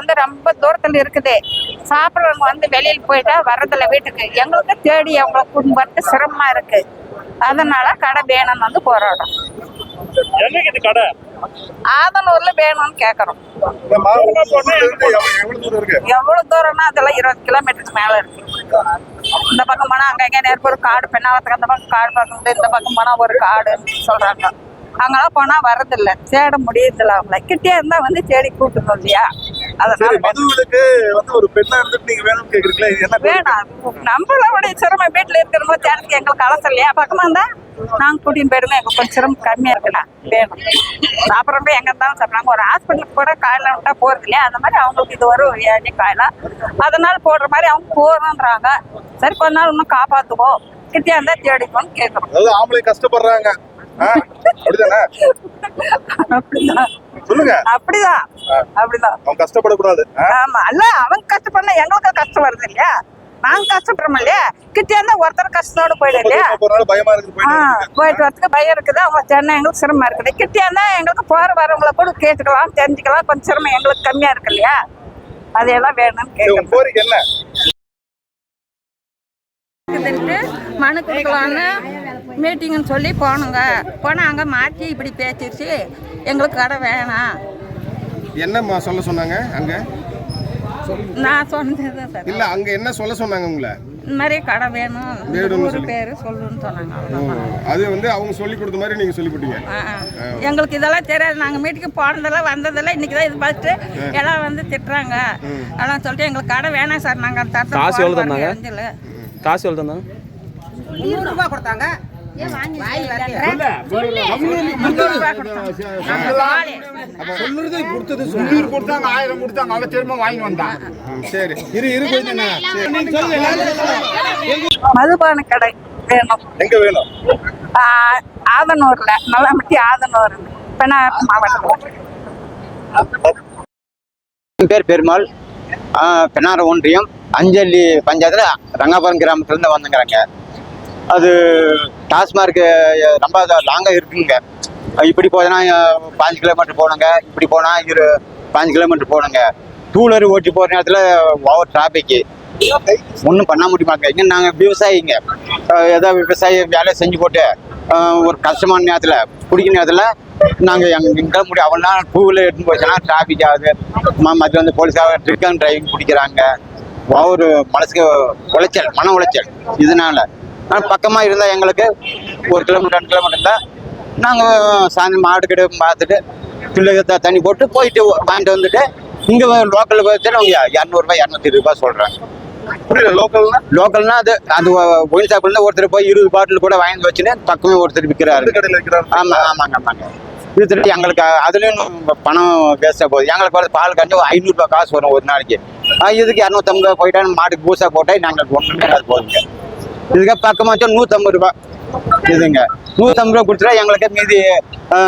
வந்து ரொம்ப தூரத்துல இருக்குது. சாப்பிட்றவங்க வந்து வெளியில போயிட்டா வர்றதில்ல வீட்டுக்கு. எங்களுக்கு தேடி அவங்கள கூட்டிட்டு வரது சிரமமா இருக்கு. அதனால கடை வேணும்னு வந்து போராடும் எங்க இது கடை? ஆதனூர்ல வேணும்னு கேக்குறோம். எவ்வளவு எவ்வளவு தூரம் இருக்கு? எவ்வளவு தூரம்னா அதெல்லாம் இருபது கிலோமீட்டருக்கு மேல இருக்கு. இந்த பக்கம் போனா அங்க எங்க நேரம் ஒரு காடு பெண்ணாவத்துக்கு அந்த பக்கம் காடு பார்க்கும்போது இந்த பக்கம் போனா ஒரு காடுன்னு சொல்றாங்க. அங்கெல்லாம் போனா வர்றதில்ல. தேட முடியறதில்ல அவங்கள. கிட்டே இருந்தா வந்து தேடி கூட்டணும் இல்லையா? சரி மதுவிலக்கு வந்து ஒரு பெண்ணா இருந்துட்டு நீங்க வேணும்னு கேக்குறீங்களா? என்ன வேணாம். நம்மளோட சிரமம் வீட்டுல இருக்கிறவங்க தேடுறதுக்கு எங்களுக்கு அவசரம் இல்லையா பக்கமா இருந்தா நாங்க கூட்டின்னு போயிடுங்க கொஞ்சம் சிரமம் கம்மியா இருக்குண்ணா. வேணும். சாப்பிட்றப்ப எங்க இருந்தாலும் சாப்பிட்றாங்க. ஒரு ஹாஸ்பிட்டலுக்கு கூட காயில விட்டா போறது இல்லையா? அந்த மாதிரி அவங்களுக்கு இது வரும். ஏழை காயில அதனால போடுற மாதிரி அவங்க போறோன்றாங்க. சரி கொஞ்ச நாள் இன்னும் காப்பாத்துவோம். கிட்டியா இருந்தா தேடிக்கோன்னு கேட்கறோம் ஆம்பளை கஷ்டப்படுறாங்க? அப்படிதானே? அப்படிதான். சொல்லுங்க. அப்படிதான். அப்படிதான். அவங்க கஷ்டப்படக்கூடாது? ஆமா. அல்ல அவங்க கஷ்டப்படணும் எங்களுக்கு கஷ்டம் வருது இல்லையா? நாங்க கஷ்டப்படுறோம் இல்லையா? கிட்டே இருந்தா ஒருத்தர் கஷ்டத்தோட போயிடும் இல்லையா? பயமா போயிட்டு வரதுக்கு. பயம் இருக்குது. அவங்க சென்னை எங்களுக்கு சிரமம் இருக்குது. கிட்டே இருந்தா எங்களுக்கு போற வரவங்கள கூட கேட்டுக்கலாம் தெரிஞ்சுக்கலாம். கொஞ்சம் சிரமம் எங்களுக்கு கம்மியா இருக்கு இல்லையா? அதையெல்லாம் வேணும்னு கேட்கணும். கோரிக்கை என்ன? இருக்குதுன்ட்டு மனு கொடுக்கலான்னு மீட்டிங்னு சொல்லி போனோங்க. போனால் அங்கே மாற்றி இப்படி பேசிடுச்சு எங்களுக்கு கடை வேணாம். என்னம்மா சொல்ல சொன்னாங்க அங்க? நான் சொன்னது தான் சார். இல்ல அங்க என்ன சொல்ல சொன்னாங்க உங்களை? இந்த மாதிரி கடை வேணும். வேணும்னு. பேர் சொல்லுன்னு சொன்னாங்க. அது வந்து அவங்க சொல்லி கொடுத்த மாதிரி நீங்க சொல்லி கொடுத்தீங்க. எங்களுக்கு இதெல்லாம் தெரியாது. நாங்கள் மீட்டுக்கு போனதெல்லாம் வந்ததெல்லாம் இன்னைக்கு தான் இது பார்த்துட்டு எல்லாம் வந்து திட்டுறாங்க. அதெல்லாம் சொல்லிட்டு எங்களுக்கு கடை வேணாம் சார். நாங்கள் தரத்தை காசு எவ்வளவு தந்தாங்க? அஞ்சில் காசு எவ்வளோ தந்தாங்க? நூறுரூபா கொடுத்தாங்க. ஆயிரம் கொடுத்தாங்க. அவன் திரும்ப வாங்கி வந்தான் சரி. இரு இரு மதுபான கடை வேணும். எங்க வேணும்? ஆ, ஆதனூர்ல. நல்லாமட்டி ஆதனூர். பெண்ணாறு மாவட்டம். என் பேர் பெருமாள். பெண்ணாறு ஒன்றியம் அஞ்சலி பஞ்சாயத்தில் ரங்காபுரம் கிராமத்துலேருந்து வந்துங்கிறாங்க. அது டாஸ்மார்க்கு ரொம்ப லாங்காக இருக்குங்க. இப்படி போனா பாஞ்சு கிலோமீட்டர் போகணுங்க. இப்படி போனால் இரு பாஞ்சு கிலோமீட்டர் போகணுங்க. டூலர் ஓட்டி போகிற நேரத்தில் ஓவர் டிராஃபிக்கு ஒன்றும் பண்ண முடியுமாங்க? இங்கே நாங்கள் விவசாயிங்க. ஏதோ விவசாய வேலையை செஞ்சு போட்டு ஒரு கஷ்டமான நேரத்தில் குடிக்கிற நேரத்தில் நாங்கள் எங்கள் எங்கே முடியும். அவ்வளோ நேரம் டூ வீலர் எடுத்துன்னு போச்சுன்னா டிராஃபிக் ஆகுது. ம- வந்து போலீஸாக ட்ரிக் அண்ட் டிரைவிங் பிடிக்கிறாங்க. ஒரு மனசுக்கு உளைச்சல் மன உளைச்சல். இதனால. ஆனால் பக்கமாக இருந்தால் எங்களுக்கு ஒரு கிலோமீட்டர் ரெண்டு கிலோமீட்டர் இருந்தால் நாங்கள் சாயந்தரம் மாடு கிட்ட பார்த்துட்டு பிள்ளைங்க தண்ணி போட்டு போயிட்டு வாங்கிட்டு வந்துட்டு இங்கே லோக்கலில் பார்த்துட்டு அவங்க இரநூறுபா இரநூத்தி இருபது ரூபாய் சொல்கிறாங்க புரியல லோக்கல்னா லோக்கல்னா அது அது ஒயின் ஷாப்ல ஒருத்தர் போய் இருபது பாட்டில் கூட வாங்கி வச்சுன்னு பக்கமே ஒருத்தர் விற்கிறாரு கடையில் வைக்கிறாங்க. ஆமா ஆமாங்க ஆமாங்க வித்துட்டு எங்களுக்கு அதுலயும் பணம் வேஸ்டா போகுது. எங்களுக்கு பால் ஒரு ஐநூறுரூபா காசு வரும் ஒரு நாளைக்கு. இதுக்கு இரநூத்தம்பது ரூபா போயிட்டா மாட்டுக்கு பூசா போட்டா நாங்களுக்கு ஒன்றுமே அது போதுங்க இதுக்கு பக்கமாச்சும் நூற்றம்பது ரூபா. இதுங்க. நூற்றம்பது ரூபா கொடுத்துட்டா எங்களுக்கு மீதி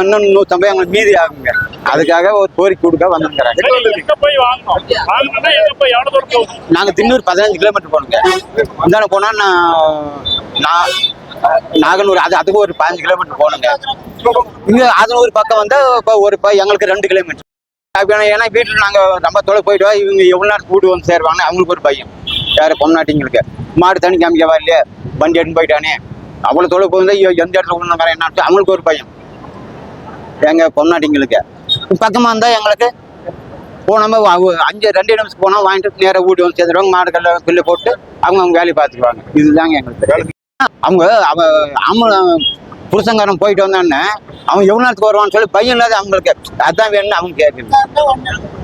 இன்னும் நூற்றம்பது எங்களுக்கு மீதி ஆகுங்க. அதுக்காக ஒரு கோரிக்கை கொடுக்க வந்துருக்குறாங்க. நாங்கள் தின்னூர் பதினஞ்சு கிலோமீட்டர் போகணுங்க. இந்தாண்ட போனால் நான் நாகனூர் அது அதுக்கு ஒரு பதினஞ்சு கிலோமீட்டர் போகணுங்க. இங்கே அதனூர் பக்கம் வந்து இப்போ ஒரு எங்களுக்கு ரெண்டு கிலோமீட்டர். ஏன்னா வீட்டில் நாங்கள் ரொம்ப தொலை போயிடுவா இவங்க எவ்வளோ நேரம் கூட்டு வந்து சேருவாங்க அவங்களுக்கு ஒரு பையன் யார் பொம்நாட்டிங்களுக்கு மாடு தண்ணி காமிக்கவா இல்லையா? வண்டி எடுத்து போயிட்டானே. அவ்வளோ தொலை ஐயோ எந்த இடத்துல கொண்டு வரேன் என்ன அவங்களுக்கு ஒரு பையன் எங்கள் பொம்நாட்டிங்களுக்கு பக்கமாக இருந்தால் எங்களுக்கு போனோம் அஞ்சு ரெண்டு நிமிஷம் போனால் வாங்கிட்டு நேராக வீட்டு வந்து சேர்ந்துருவாங்க மாடுக்கல்ல பில்லு போட்டு அவங்க அவங்க வேலையை பார்த்துக்குவாங்க. இதுதாங்க எங்களுக்கு. அவங்க அவ ஆம்பளை புருஷங்காரன் போயிட்டு வந்தானே அவன் எவ்வளோ நேரத்துக்கு வருவான்னு சொல்லி பையன் இல்லாத அவங்களுக்கு. அதான் வேணும்னு அவங்க கேட்குறேன்